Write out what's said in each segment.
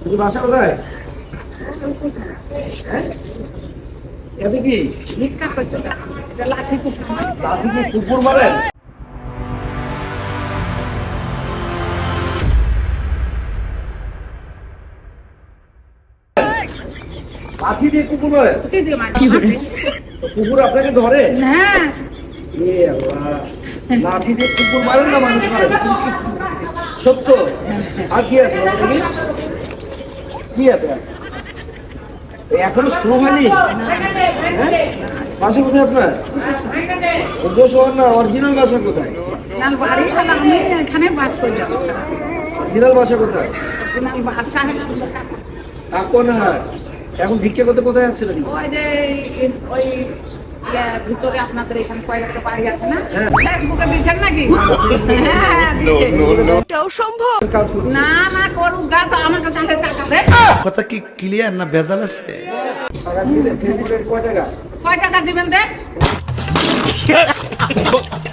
তুমি বাসা কোথায়? এতে কি? লাঠি কুকুর মারেন লাঠি দিয়ে কুকুর মারি। কুকুর আপনাকে ধরে? হ্যাঁ। লাঠি দিয়ে কুকুর মারেন না মানুষ মারেন? সত্য? আর কি আছে দেখি। কি আছে? এখনও শুরু হয়নি? হ্যাঁ? বাসা কোথায় আপনার? উপশহর না অরিজিনাল বাসা কোথায়? এখানে বাস অরিজিনাল বাসা কোথায়? বাসা। এখন ভিক্ষা করতে কোথায় যাচ্ছে নাকি ওই যে ওই ইয়ে ভিতরে আপনাদের এখানে কয়েকটা বাড়ি আছে না? হ্যাঁ। ফেসবুকে দিচ্ছেন নাকি? হ্যাঁ দিচ্ছে। কাজ না না করুক যা তো আমার কাছে হাতে টাকা দে কথা কি ক্লিয়ার না বেজাল আছে? কয় টাকা দিবেন দেন?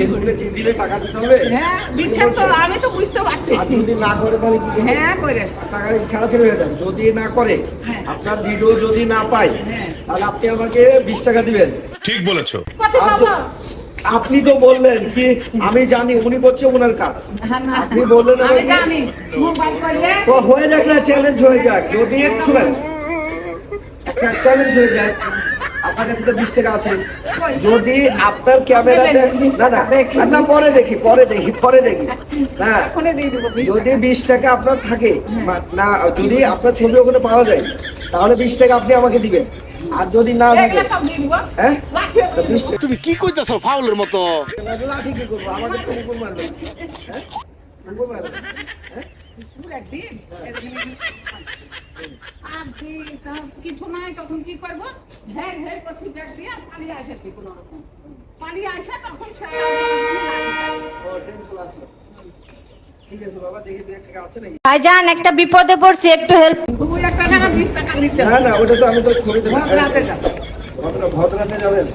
ফেসবুকে চিন দিলে টাকা দিতে হবে? হ্যাঁ দিচ্ছেন তো আমি তো বুঝতে পারছি। আর যদি না করে তাহলে কি হ্যাঁ করে। টাকা ছাড়া ছেড়ে হয়ে যান যদি না করে। আপনার ভিডিও যদি না পাই তাহলে আপনি আমাকে বিশ টাকা দিবেন। ঠিক বলেছ। আপনি তো বললেন কি আমি জানি উনি করছে ওনার কাজ। আপনি বললেন আমি আমাকে- জানি। মোবাইল করলে তো হয়ে যাক না চ্যালেঞ্জ হয়ে যাক। যদি শুনেন একটা চ্যালেঞ্জ হয়ে যায় আপনার কাছে তো বিশ টাকা আছে। যদি আপনার ক্যামেরাতে না না না পরে দেখি পরে দেখি পরে দেখি। না যদি বিশ টাকা আপনার থাকে না যদি আপনার ছবি ওখানে পাওয়া যায় তাহলে বিশ টাকা আপনি আমাকে দিবেন। আর যদি না থাকে হ্যাঁ? তুমি কি কইতাছো ফাউলের মতো? লাঠি কি করব? আমাকে তো কুকুর মারবে। হ্যাঁ? কুকুর মারবে। হ্যাঁ? একদিন, আর কি কিছু নাই তখন কি করব? হ্যাঁ হ্যাঁ করছি ব্যাগ দিয়ে পালিয়ে এসেছি কোনো রকম। পালিয়ে আসে তখন সে ভাইজান একটা বিপদে পড়ছি একটু হেল্প টাকা না না ওটা তো আমি তো ছবি দেবো রাতে যাব ভদ্র ভদ্রাতে যাবেন।